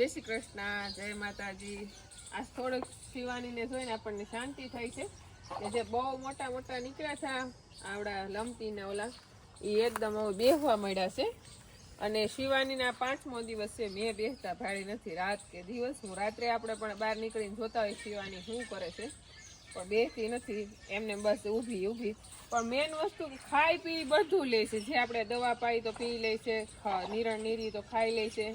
જય શ્રી કૃષ્ણ, જય માતાજી. આ થોડુંક શિવાનીને જોઈને આપણને શાંતિ થાય છે કે જે બહુ મોટા મોટા નીકળ્યા હતા આવડા લમતી ને ઓલા એ એકદમ હવે બેહવા મળ્યા છે. અને શિવાનીના પાંચમો દિવસ છે, મેં બેસતા ભાડી નથી રાત કે દિવસ. હું રાત્રે આપણે પણ બહાર નીકળીને જોતા હોય શિવાની શું કરે છે. પણ બેસતી નથી, એમને બસ ઊભી ઊભી. પણ મેન વસ્તુ ખાઈ પી બધું લે છે. જે આપણે દવા પાઈ તો પી લે છે નિરણ, નીરી તો ખાઈ લે છે.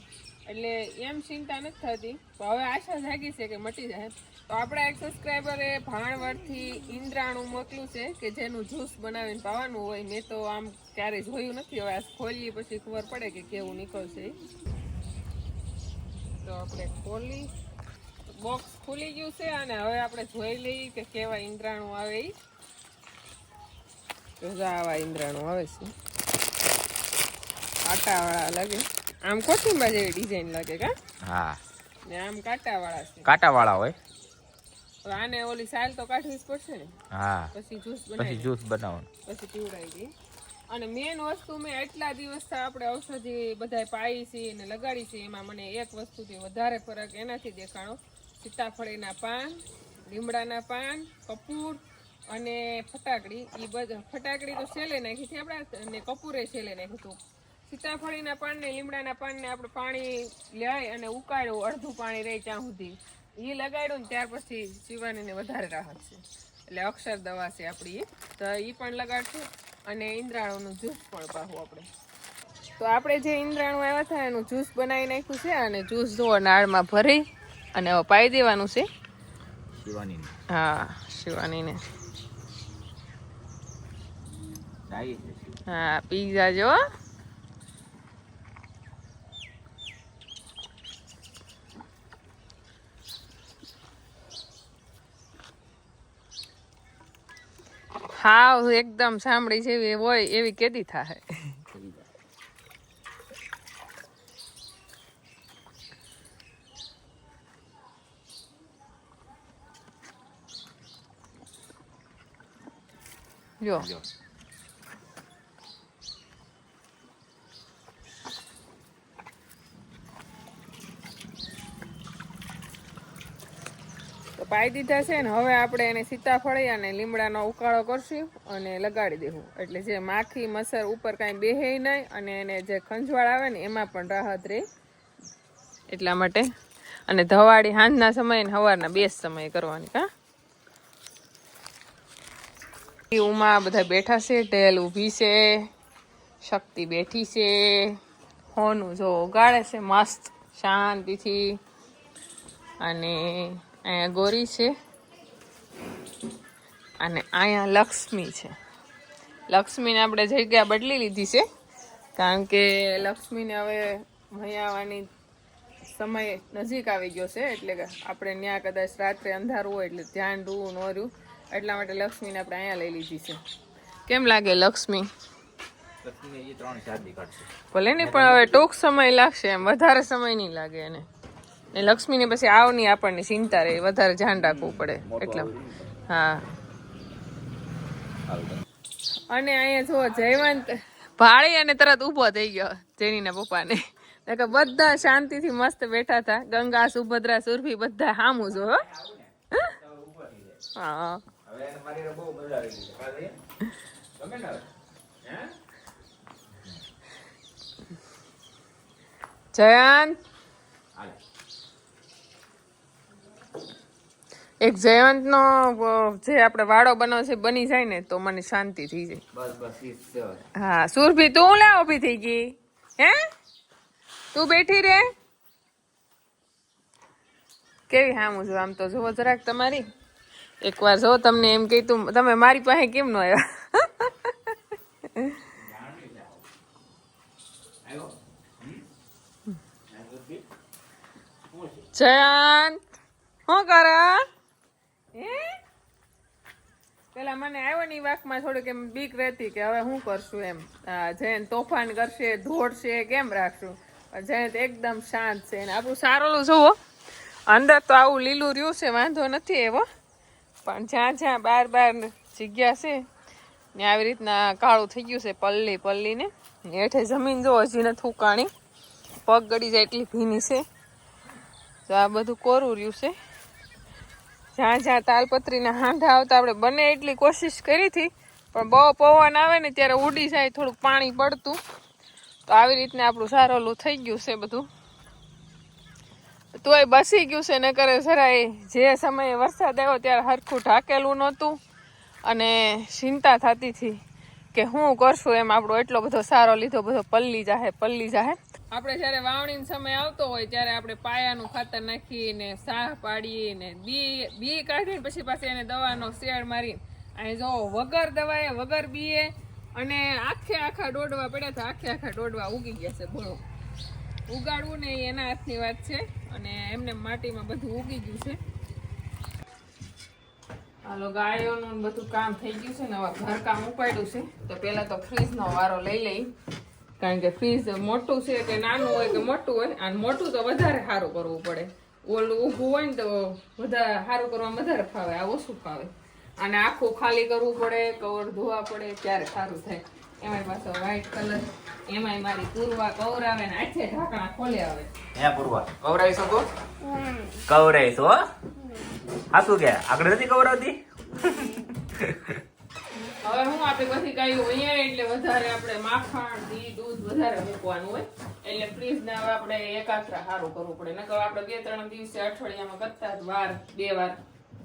એટલે એમ ચિંતા નથી થતી. તો હવે આશા જાગી છે કે મટી જાય. તો આપણા એક સબસ્ક્રાઈબરે ભાણવડથી ઇન્દ્રાણું મોકલ્યું છે કે જેનું જ્યુસ બનાવીને પાવાનું હોય મેં તો આમ ક્યારે જોયું નથી. હવે આ ખોલીએ પછી ખબર પડે કે કેવું નીકળશે. તો આપણે ખોલી બોક્સ ખુલી ગયું છે અને હવે આપણે જોઈ લઈએ કે કેવા ઇન્દ્રાણું આવે એ તો આવા ઇન્દ્રાણું આવે છે. આટાવાળા લાગે. આમ કોથીંબા જેવી ડિઝાઇન લાગે કા? હા. ને આમ કાંટાવાળા છે. કાંટાવાળા હોય? આને ઓલી સાલ તો કાઢવી જ પડશે ને. હા. પછી જ્યુસ પછી જ્યુસ બનાવવાનું. પછી પીવડાવી દઈએ અને મેન વસ્તુ મેં એટલા દિવસથી આપણે ઔષધિ બધાય પાઈ છે અને લગાડી છે એમાં મને એક વસ્તુથી વધારે ફરક એનાથી દેખાણો. સીતાફળીના પાન લીમડાના પાન કપૂર અને ફટાકડી. એ બધા ફટાકડી તો છેલ્લે નાખી છે આપણે અને કપૂરે છેલ્લે નાખ્યું હતું. સીતાફળીના પાન ને લીમડાના પાનને આપણે પાણી લઈ અને ઉકાળ્યું અડધું પાણી રહે ત્યાં સુધી. એ લગાડ્યું ને ત્યાર પછી શિવાનીને વધારે રાહત છે. એટલે અક્ષર દવા છે આપણી. તો એ પણ લગાડશું અને ઇન્દ્રાણુનું જ્યુસ પણ પાહું આપણે. તો આપણે જે ઇન્દ્રાણું આવ્યા હતા એનું જ્યુસ બનાવી નાખ્યું છે અને જ્યુસ જુઓ નાળમાં ભરી અને હવે પાઈ દેવાનું છે. શિવાની હા શિવાનીને. હા પી જાજો હાવ એકદમ સાંભળી જેવી હોય એવી કેદી થાય જો. તો પાઈ દીધા છે ને હવે આપણે એને સીતાફળી અને લીમડાનો ઉકાળો કરશું અને લગાડી દેવું. એટલે જે માખી, મસર ઉપર કાંઈ બેહે નહીં અને એને જે ખંજવાળ આવે ને એમાં પણ રાહત રહે. એટલા માટે. અને ધવાડી સાંજના સમયે ને સવારના બે સમયે કરવાની કા ઉમાં બધા બેઠા છે ટેલ ઊભી છે, શક્તિ બેઠી છે. હોનું જો ઓગાળે છે, મસ્ત, શાંતિથી. અને અહીંયા ગોરી છે અને અહીંયા લક્ષ્મી છે. લક્ષ્મીને આપણે જગ્યા બદલી લીધી છે કારણ કે લક્ષ્મીને હવે ભૈયાવાની સમય નજીક આવી ગયો છે એટલે કે આપણે ત્યાં કદાચ રાત્રે અંધારું હોય એટલે ધ્યાન રૂવું ન રહ્યું એટલા માટે લક્ષ્મીને આપણે અહીંયા લઈ લીધી છે. કેમ લાગે લક્ષ્મી? ભલે ને પણ હવે ટૂંક સમય લાગશે એમ વધારે સમય નહીં લાગે એને. ને લક્ષ્મીને પછી આવની આપણને ચિંતા રહે વધારે ધ્યાન રાખવું પડે એટલા. હા. અને અહીંયા જો જયવંત ભાળી અને તરત ઊભો થઈ ગયો જેનીના પપ્પાને. બધા શાંતિથી મસ્ત બેઠા હતા. ગંગા સુભદ્રા સુરભી બધા હામું જો હો. જયંત. એક જયંતનો જે આપણે વાડો બનાવ છે બની જાય ને તો મને શાંતિ થઈ જાય. બસ બસ. હા સુરભી તું લા ઊભી થઈ ગઈ. હે? તું બેઠી રે. કેવી હામું જો આમ તો જુઓ જરાક તમારી. એકવાર જો તમને એમ કહી તું તમે મારી પાસે કેમ ન આવ્યા? જયંત શું કરે? હે પેલા મને આવ્યો ની વાકમાં થોડીક એમ બીક રહેતી કે હવે શું કરશું એમ. જયંત તોફાન કરશે ધોડશે કેમ રાખશું? જયંત એકદમ શાંત છે અને આપણું સારોલું જુઓ. અંદર તો આવું લીલું રહ્યું છે, વાંધો નથી એવો. પણ જ્યાં જ્યાં બાર બાર જગ્યા છે, ને આવી રીતના કાળું થઈ ગયું છે, પલ્લી પલ્લીને. હેઠે જમીન જો હજી નથી ઉકાણી. પગ ગળી જાય એટલી ભીની છે. તો આ બધું કોરું રહ્યું છે. જ્યાં જ્યાં તાલપત્રીના હાંધા આવતા આપણે બને એટલી કોશિશ કરી હતી, પણ બહુ પવન આવે ને ત્યારે ઉડી જાય, થોડુંક પાણી પડતું. તો આવી રીતના આપણું સારોલું થઈ ગયું છે બધું. તોય બસી ગયું છે ન કરે જરાય જે સમયે વરસાદ આવ્યો ત્યારે હરખું ઢાકેલું નહોતું. અને ચિંતા થતી હતી કે હું કરશું એમ આપણો એટલો બધો સારો લીધો બધો પલ્લી જાહે પલ્લી જાહે. આપણે જ્યારે વાવણીનો સમય આવતો હોય ત્યારે આપણે પાયાનું ખાતર નાખીને સાહ પાડીને બી બી કાઢીને પછી પાછી એને દવાનો શેડ મારી. અહીં જો વગર દવાએ વગર બીએ અને આખે આખા દોડવા પડ્યા તો આખે આખા દોડવા ઉગી ગયા છે બોલો. ઉગાડવું ને એના હાથની વાત છે અને એમને માટીમાં બધું ઉગી ગયું છે. હાલો, ગાયોનું બધું કામ થઈ ગયું છે ને હવે ઘર કામ ઉપાડ્યું છે. તો પહેલાં તો ફ્રીજનો વારો લઈ લઈ. કારણ કે ફ્રીજ મોટું છે કે નાનું હોય કે મોટું હોય અને મોટું તો વધારે સારું કરવું પડે. ઓલું ઊભું હોય ને તો વધારે સારું કરવામાં વધારે ફાવે આ ઓછું ફાવે. અને આખું ખાલી કરવું પડે કવર ધોવા પડે ત્યારે સારું થાય. એમાંય પાછો વ્હાઈટ કલર એમાંય મારી પૂર્વા કવર આવે ને આઠે ઢાંકણા ખોલે આવે હે પૂર્વા કવરાઈ શકો કવરાઈશ હો? હા કે? આગળ નથી કવરાવતી? હવે હું આપણે પછી ગાયો અહીંયા એટલે વધારે આપણે માખણ દૂધ વધારે મૂકવાનું હોય. એટલે ફ્રીજ ને આપણે એકાત્રા સારું કરવું પડે. નકર આપણે બે ત્રણ દિવસે અઠવાડિયામાં કરતા જ વાર બે વાર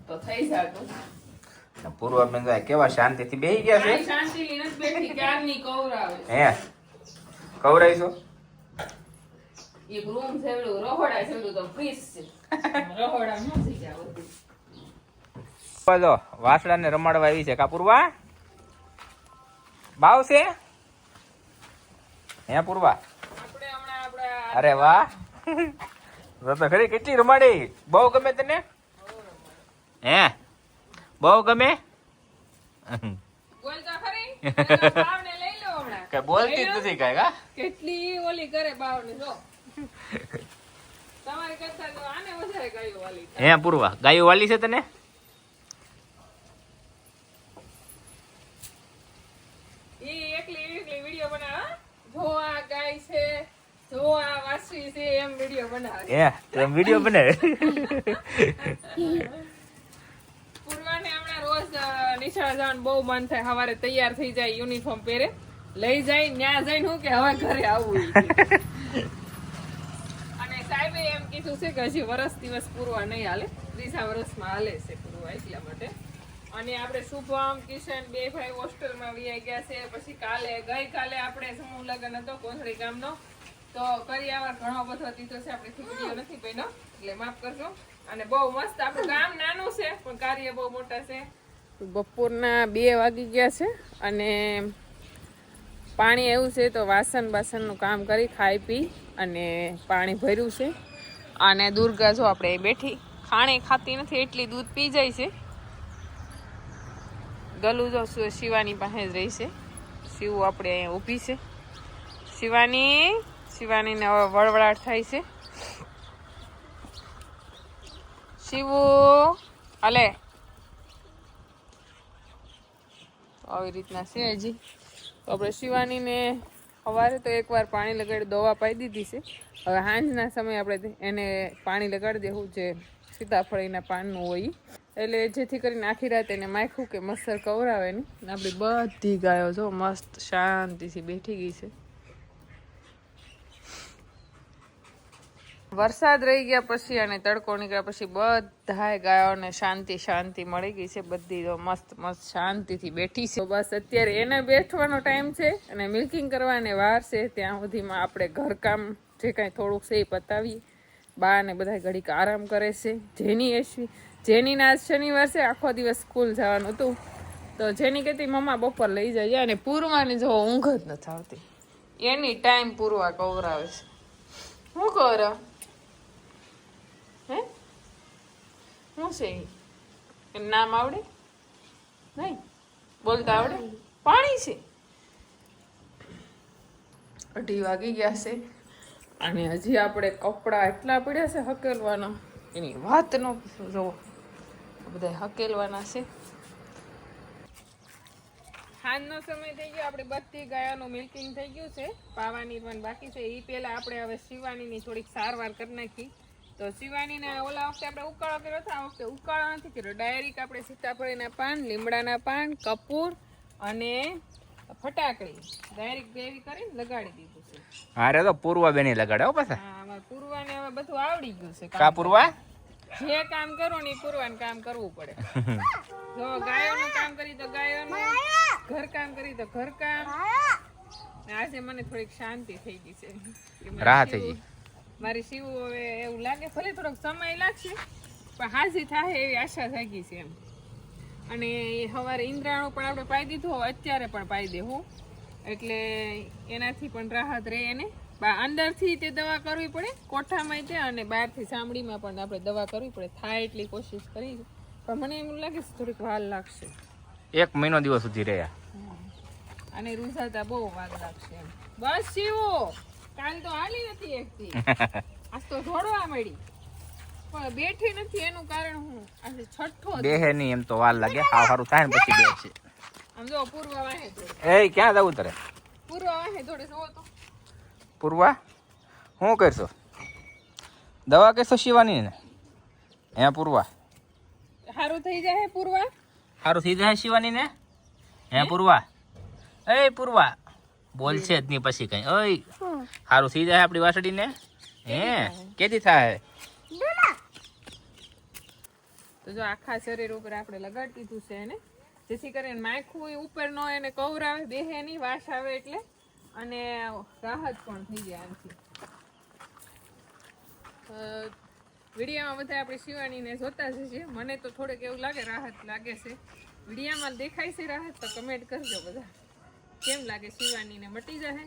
તો થઈ જતું. પૂર્વ કેવા શાંતિથી બેહી ગયા છે? કાંઈ નથી બેઠી ક્યારની કવરાવે? હે કવરાઈશો એક રૂમ જેવડું રહોડા જેવડું તો ફ્રીજ છે. રહોડા નથી રમાડવા આવી છે કા પૂર્વા? બાવ છે હે પૂર્વા? અરે વાહ. તો ખરી કેટલી રમાડી. બહુ ગમે તને? હે? બહુ ગમે? કઈ બોલતી જ નથી કઈ કા કેટલી ઓલી કરે બાવને જો. હે પૂર્વા. ગાયો વાલી છે તને ઈ એકલી એકલી વિડિયો બનાવે જો આ ગાય છે જો આ વાસી છે એમ વિડિયો બનાવે હે તો વીડિયો બને પૂર્વાને હમણાં રોજ અ, જવાનું બહુ મન થાય. સવારે તૈયાર થઈ જાય યુનિફોર્મ પહેરે. લઈ જાય ન્યા જઈને હું કે હવે ઘરે આવું અને સાહેબે એમ કીધું છે કે હજી વર્ષ દિવસ પૂરવા નહીં હાલે. વર્ષ વર્ષમાં હાલે છે પૂરવા એટલા માટે. અને આપણે શુભમ, કિશન બે ભાઈ હોસ્ટેલમાં વિયા ગયા છે. પછી કાલે, ગઈકાલે આપણે સમૂહ લગ્ન હતો કોથળી ગામનો. તો કરી આવા ઘણો બધો દીધો છે. આપણે વીડિયો નથી બન્યો. એટલે માફ કરજો. અને બહુ મસ્ત આપણું ગામ નાનું છે, પણ કાર્ય બહુ મોટા છે. બપોરના બે વાગી ગયા છે અને પાણી એવું છે તો વાસણ બાસણનું કામ કરી ખાઈ પી અને પાણી ભર્યું છે. અને દુર્ગા જો આપણે બેઠી. ખાણી ખાતી નથી, એટલી દૂધ પી જાય છે. ગલું જો શિવાની પાસે જ રહી શિવ આપણે અહીંયા ઊભી છે. શિવાની, શિવાનીને હવે વળવળાટ થાય છે. શિવ, અલે. આવી રીતના છે હજી. તો આપણે શિવાનીને સવારે તો એકવાર પાણી લગાડી દવા પાઈ દીધી છે. હવે સાંજના સમયે આપણે એને પાણી લગાડી દેવું જે સીતાફળીના પાનનું હોય. એટલે જેથી કરીને આખી રાત એને માખ્યું કે મચ્છર કવરાવે ને આપણી બધી ગાયો જો મસ્ત શાંતિથી બેઠી ગઈ છે. વરસાદ રહી ગયા પછી અને તડકો નીકળ્યા પછી બધાય ગાયોને શાંતિ શાંતિ મળી ગઈ છે. બધી તો મસ્ત મસ્ત શાંતિથી બેઠી છે. બસ અત્યારે એને બેઠવાનો ટાઈમ છે અને મિલ્કિંગ કરવાને વાર છે. ત્યાં સુધીમાં આપણે ઘરકામ જે કાંઈ થોડુંક છે એ પતાવીએ. બા ને બધા ઘડીક આરામ કરે છે. જેની એશવી જેનીને શનિવાર છે આખો દિવસ સ્કૂલ જવાનું હતું. તો જેની કહેતી મમ્મા બપોર લઈ જાય અને પૂરવાની જો ઊંઘ જ નથી આવતી. એની ટાઈમ પૂરવા કવરાવે છે. શું કર હે? શું છે? એનું નામ આવડે? નહીં? બોલતા આવડે? પાણી. છે? અઢી વાગી ગયા છે. અને હજી આપણે કપડાં એટલા પડ્યા છે હકેલવાના. એની વાત નો જો બધા હકેલવાના છે. સાંજનો સમય થઈ ગયો આપણે બધી ગાયોનું મિલ્કિંગ થઈ ગયું છે પાવા નિર્માણ બાકી છે. એ પહેલાં આપણે હવે શિવાનીની થોડીક સારવાર કરી નાખી. તો શિવાનીને ઓલા વખતે આપણે ઉકાળો કર્યો હતો આ વખતે ઉકાળો નથી કર્યો. ડાયરેક્ટ આપણે સીતાફળીના પાન લીમડાના પાન કપૂર અને ફટાકડી ડાયરેક્ટ ગ્રેવી કરીને લગાડી દીધું છે. હારે તો પૂર્વા બેની લગાડે હો પાછા. હા પૂર્વાને હવે બધું આવડી ગયું છે. કા પૂર્વા? જે કામ કરો ને એ કામ કરવું પડે. જો ગાયોનું કામ કરી તો ગાયોનું ઘર કામ કરી તો ઘર કામ. આજે મને થોડીક શાંતિ થઈ ગઈ છે. રાહત થઈ શિવ- મારી શિવ હવે એવું લાગે ભલે થોડોક સમય લાગશે પણ હાજી થાય એવી આશા જાગી છે એમ. અને એ સવારે ઈંદ્રાણું પણ આપણે પાઈ દીધું અત્યારે પણ પાઈ દેવું એટલે એનાથી પણ રાહત રહે એને. અંદરથી તે દવા કરવી પડે કોઠામાં તે અને બહારથી ચામડીમાં પણ આપણે દવા કરવી પડે. થાય એટલી કોશિશ કરી. પણ મને એમ લાગે છે થોડીક વાર લાગશે. એક મહિનો દિવસ સુધી રહ્યા. અને રૂઝાતા બહુ વાર લાગશે બસ શિવો કાલ તો હાલી નથી એકથી. આજ તો દોડવા મળી પણ બેઠી નથી એનું કારણ હું? આજે છઠ્ઠો જ. નહીં એમ તો વાર લાગે. હાવ સારું થાય ને પછી બે છે આમ જો પૂર્વ વાહે એ ક્યાં જવું તારે? પૂર્વ વાહે થોડે જોવો તો. પૂર્વા શું કરશો? દવા કરશો શિવાની ને? હે પૂર્વા. સારું થઈ જાય પૂર્વા. સારું થઈ જાય શિવાની ને? હે? પૂર્વા. એ પૂર્વા બોલશે જ નહીં પછી કઈ. ઓય સારું થઈ જાય આપણી વાસડી ને? હે? કેદી થાય? તો જો આખા શરીર ઉપર આપણે લગાડી દીધું છે એને જેથી કરીને માખું ઉપર નો એને કવરાવે બેહે નહીં વાસ આવે એટલે. અને રાહત પણ થઈ જાય આમથી વિડીયામાં બધા આપણે શિવાણીને જોતા જ છીએ મને તો થોડેક એવું લાગે રાહત લાગે છે. વિડીયામાં દેખાય છે રાહત, તો કમેન્ટ કરજો બધા. કેમ લાગે શિવાનીને મટી જશે